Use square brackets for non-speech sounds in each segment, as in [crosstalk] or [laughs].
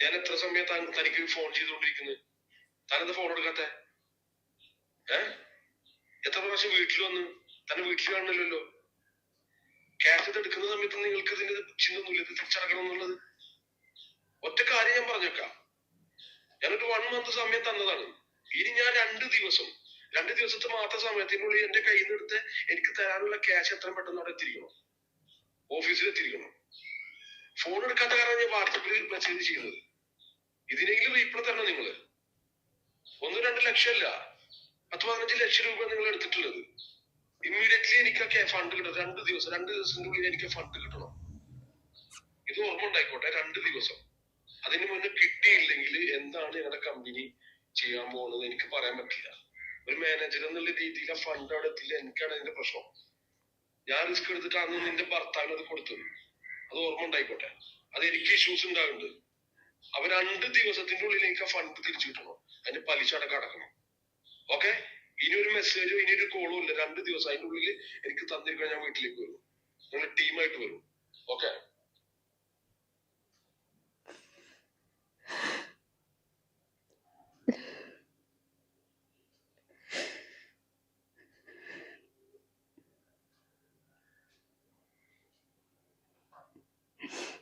ഞാൻ എത്ര സമയം തനിക്ക് ഫോൺ ചെയ്തുകൊണ്ടിരിക്കുന്നത് താനെന്താ ഫോൺ എടുക്കാത്ത ഏ? എത്ര പ്രാവശ്യം വീട്ടിൽ വന്ന് തന്നെ വീട്ടിൽ കാണുന്നില്ലല്ലോ? ക്യാഷ് എടുക്കുന്ന സമയത്ത് നിങ്ങൾക്ക് ഇതിന്റെ ചിന്തയൊന്നുമില്ല ഇത് തിരിച്ചടക്കണം എന്നുള്ളത്. ഒറ്റ കാര്യം ഞാൻ പറഞ്ഞേക്കാം. ഞാനൊരു വൺ മന്ത് സമയം തന്നതാണ്. ഇനി ഞാൻ രണ്ട് ദിവസം രണ്ട് ദിവസത്തെ മാത്രം സമയത്തിനുള്ളിൽ എന്റെ കയ്യിൽ നിന്ന് എടുത്ത് എനിക്ക് തരാനുള്ള ക്യാഷ് എത്രയും പെട്ടെന്ന് അവിടെ എത്തിരിക്കണം ഓഫീസിൽ എത്തിരിക്കണം ഫോൺ എടുക്കാത്ത കാരണം ഞാൻ വാട്സപ്പിൽ മെസ്സേജ് ചെയ്യുന്നത്. ഇതിനെങ്കിലും റീപ്ലൈ തരണം നിങ്ങൾ ഒന്ന് രണ്ട് അല്ല പത്ത് പതിനഞ്ച് ലക്ഷം രൂപ നിങ്ങൾ എടുത്തിട്ടുള്ളത്. ഇമ്മീഡിയറ്റ്ലി എനിക്ക് ഫണ്ട് കിട്ടണം. രണ്ട് ദിവസം രണ്ട് ദിവസത്തിന്റെ ഉള്ളിൽ എനിക്ക് ഫണ്ട് കിട്ടണം. ഇത് ഓർമ്മ ഉണ്ടായിക്കോട്ടെ രണ്ട് ദിവസം. അതിന് മുന്നേ കിട്ടിയില്ലെങ്കിൽ എന്താണ് ഞങ്ങളുടെ കമ്പനി ചെയ്യാൻ പോകുന്നത് എനിക്ക് പറയാൻ പറ്റില്ല. ഒരു മാനേജർ എന്നുള്ള രീതിയിൽ ആ ഫണ്ട് അവിടെ എത്തില്ല. എനിക്കാണ് അതിന്റെ പ്രശ്നം. ഞാൻ റിസ്ക് എടുത്തിട്ടാണ് നിന്റെ ഭർത്താവിന് അത് കൊടുത്തത്. അത് ഓർമ്മ ഉണ്ടായിക്കോട്ടെ. അത് എനിക്ക് ഇഷ്യൂസ് ഉണ്ടാകുന്നുണ്ട് അപ്പൊ രണ്ട് ദിവസത്തിന്റെ ഉള്ളിൽ എനിക്ക് ആ ഫണ്ട് തിരിച്ചു കിട്ടണം. അതിന്റെ പലിശ അടക്കം അടക്കണം ഓക്കെ ഇനി ഒരു മെസ്സേജോ ഇനി ഒരു കോളോ ഇല്ല. രണ്ട് ദിവസം അതിന്റെ ഉള്ളിൽ എനിക്ക് തന്നിരിക്കാൻ ഞാൻ വീട്ടിലേക്ക് വരും. നിങ്ങൾ ടീമായിട്ട് വരും. ഓക്കെ [laughs]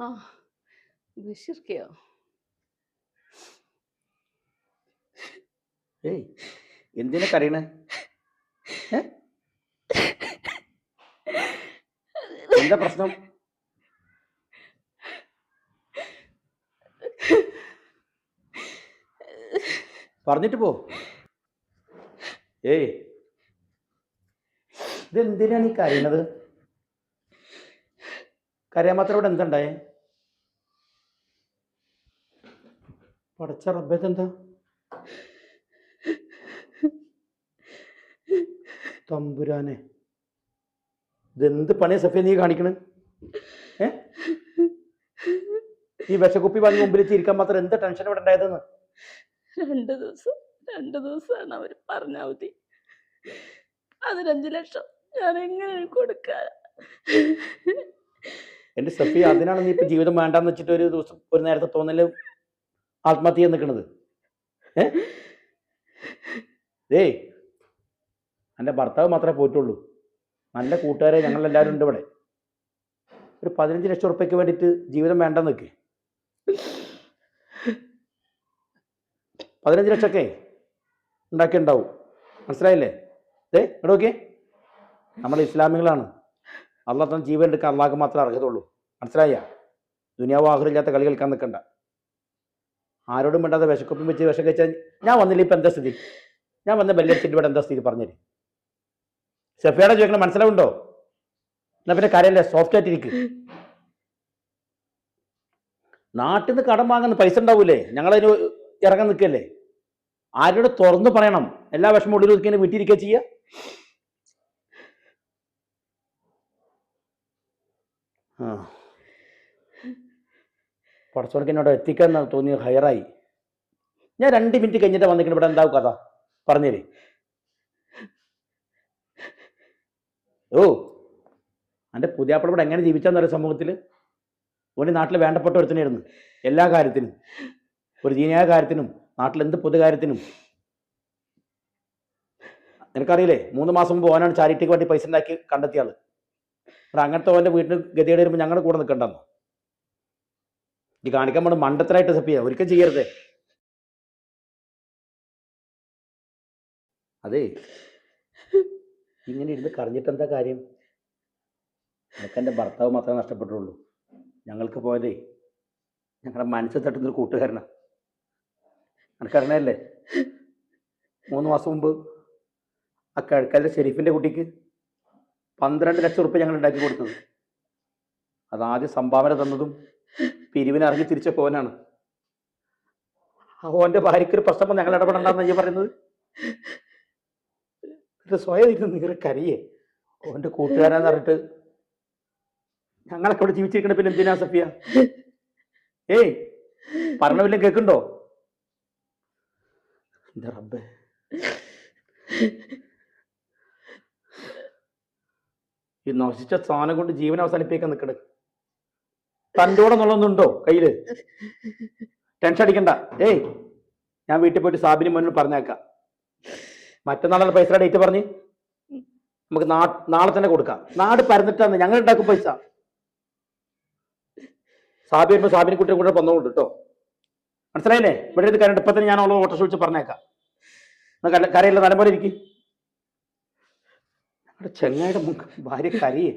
ആ ബഷീർക്കയോ ഏയ് എന്തിനാ കരയണേ? ഏ? എന്താ പ്രശ്നം? പറഞ്ഞിട്ട് പോ. ഏയ് ഇതെന്തിനാണ് ഈ കരയണത്? കരയാൻ മാത്രം ഇവിടെ എന്തുണ്ടായേ പടച്ച റബ്ബേതെന്താ തമ്പുരാനെ ഇതെന്ത് പണി സഫിയ നീ കാണിക്കണേ? ഏ? ഈ വിശക്കുപ്പി വാങ്ങി മുമ്പിൽ ചിരിക്കാൻ മാത്രം എന്ത് ടെൻഷൻ ഇവിടെ ഉണ്ടായതെന്ന്? രണ്ട് ദിവസം രണ്ട് ദിവസമാണ് അവർ പറഞ്ഞാൽ മതി പതിനഞ്ച് ലക്ഷം ഞാൻ എങ്ങനെ കൊടുക്ക എന്റെ സഫി അതിനാണ് നീ ഇപ്പൊ ജീവിതം വേണ്ടാന്ന് വെച്ചിട്ട് ഒരു ദിവസം ഒരു നേരത്തെ തോന്നൽ ആത്മഹത്യ ചെയ്യാൻ നിൽക്കണത്. ഏ? എന്റെ ഭർത്താവ് മാത്രമേ പോയിട്ടുള്ളൂ നല്ല കൂട്ടുകാരെ ഞങ്ങളെല്ലാവരും ഉണ്ട് ഇവിടെ. ഒരു പതിനഞ്ച് ലക്ഷം ഉറുപ്പ്യക്ക് വേണ്ടിയിട്ട് ജീവിതം വേണ്ടെന്ന് നിൽക്ക് പതിനഞ്ച് ലക്ഷമൊക്കെ ഉണ്ടാക്കിയിട്ടുണ്ടാവും. മനസ്സിലായില്ലേ? ഏ ഇവിടെ നോക്കിയേ. നമ്മൾ ഇസ്ലാമികളാണ്. അള്ളാഹ് തന്നെ ജീവൻ എടുക്കാൻ അള്ളാഹ് മാത്രമേ അർഹതയുള്ളൂ. മനസ്സിലായ? ദുനിയാവ് ആഹ്റില്ലാത്ത കളി കളിക്കാൻ നിൽക്കണ്ട. ആരോടും വേണ്ടാതെ വിശക്കൊപ്പം വെച്ച് വിഷം കഴിച്ചാൽ ഞാൻ വന്നില്ല ഇപ്പം എന്താ സ്ഥിതി? ഞാൻ വന്ന ബെല്ലടിച്ചിട്ട് ഇവിടെ എന്താ സ്ഥിതി പറഞ്ഞേര്. ഷെഫിയുടെ ചോദിക്കണം മനസ്സിലാവുണ്ടോ? എന്നാ പിന്നെ കാര്യമല്ലേ സോഫ്റ്റ് ആയിട്ടിരിക്കും നാട്ടിൽ നിന്ന് കടം വാങ്ങുന്ന പൈസ ഉണ്ടാവൂലേ? ഞങ്ങളതിന് ഇറങ്ങാൻ നിൽക്കല്ലേ? ആരോട് തുറന്ന് പറയണം? എല്ലാ വിഷമം ഉള്ളിൽ ഒതുക്കി വീട്ടിരിക്കുക ചെയ്യുക ആ. പടച്ചോണക്ക് എന്നോട് എത്തിക്കാൻ തോന്നി ഹയറായി ഞാൻ രണ്ട് മിനിറ്റ് കഴിഞ്ഞിട്ട് വന്നിട്ട് ഇവിടെ എന്താവും കഥ? പറഞ്ഞേര്. ഓ എന്റെ പുതിയാപ്പിള ഇവിടെ എങ്ങനെ ജീവിച്ചാന്ന് പറയുന്ന സമൂഹത്തിൽ ഒരു നാട്ടിൽ വേണ്ടപ്പെട്ട ഒരുത്തനായിരുന്നു എല്ലാ കാര്യത്തിനും. ഒരു ദീനിയായ കാര്യത്തിനും നാട്ടിൽ എന്ത് പൊതുകാര്യത്തിനും നിനക്കറിയില്ലേ മൂന്ന് മാസം മുമ്പ് ഓനാണ് ചാരിറ്റിക്ക് വേണ്ടി പൈസ ഉണ്ടാക്കി കണ്ടെത്തിയ ആൾ. അങ്ങനത്തെ ഓന്റെ വീട്ടിന് ഗതികേട് വരുമ്പോൾ ഞങ്ങളുടെ കൂടെ നിൽക്കണ്ടെന്നോ ഇത് കാണിക്കാൻ പോണ മണ്ടത്തരായിട്ട് സപ്പിയ ഒരിക്കലും ചെയ്യരുതേ. അതെ. ഇങ്ങനെ ഇരുന്ന് കറിഞ്ഞിട്ട് എന്താ കാര്യം? എനിക്ക് എന്റെ ഭർത്താവ് മാത്രമേ നഷ്ടപ്പെട്ടുള്ളൂ ഞങ്ങൾക്ക് പോയതേ. ഞങ്ങളുടെ മനസ്സിൽ തട്ടുന്നൊരു കൂട്ടുകാരനാണ് എനിക്കറിയണല്ലേ മൂന്ന് മാസം മുമ്പ് ആ കിഴക്കലിലെ ഷെരീഫിന്റെ കുട്ടിക്ക് പന്ത്രണ്ട് ലക്ഷം റുപ്യ ഞങ്ങൾ ഉണ്ടാക്കി കൊടുത്തത്. അതാദ്യം സംഭാവന തന്നതും പിരിവിന് ഇറങ്ങി തിരിച്ച പോനാണ് ഭാര്യയ്ക്ക് ഒരു പ്രശ്നം ഞങ്ങൾ ഇടപെടണ്ടെന്ന് ഞാൻ പറയുന്നത്? സ്വയം ഇരുന്ന് നിങ്ങൾ കരിയേ. ഓന്റെ കൂട്ടുകാരാന്ന് പറഞ്ഞിട്ട് ഞങ്ങളൊക്കെ ഇവിടെ ജീവിച്ചിരിക്കണ പിന്നെ എന്തിനാ സഫിയ? ഏയ് പറഞ്ഞ വല്ലതും കേൾക്കുണ്ടോ റബ്ബേ. ഈ നശിച്ച സാധനം കൊണ്ട് ജീവൻ അവസാനിപ്പിക്കാൻ നിൽക്കണ്. തന്റോടെ എന്നുള്ളതൊന്നുണ്ടോ കയ്യിൽ? ടെൻഷൻ അടിക്കണ്ട. ഏയ് ഞാൻ വീട്ടിൽ പോയിട്ട് സാബിന് മുന്നിൽ പറഞ്ഞേക്ക. മറ്റന്നാളെ പൈസ ഡേറ്റ് പറഞ്ഞ്? നമുക്ക് നാളെ തന്നെ കൊടുക്കാം. നാട് പരന്നിട്ടാന്ന് ഞങ്ങൾ ഉണ്ടാക്കും പൈസ. സാബി വരുമ്പോൾ സാബിനെ കുട്ടിയെ കൂടെ വന്നോണ്ട് കേട്ടോ. മനസ്സിലായില്ലേ? ഇവിടെ ഇത് കരണ്ട് ഇപ്പൊ തന്നെ ഞാൻ അവളെ ഓട്ടോ വിളിച്ച് പറഞ്ഞേക്കാം. കരയില്ല? നല്ലപോലെ ഇരിക്കും. ഞങ്ങളുടെ ചെങ്ങായുടെ മുഖം. ഭാര്യ കരയേ.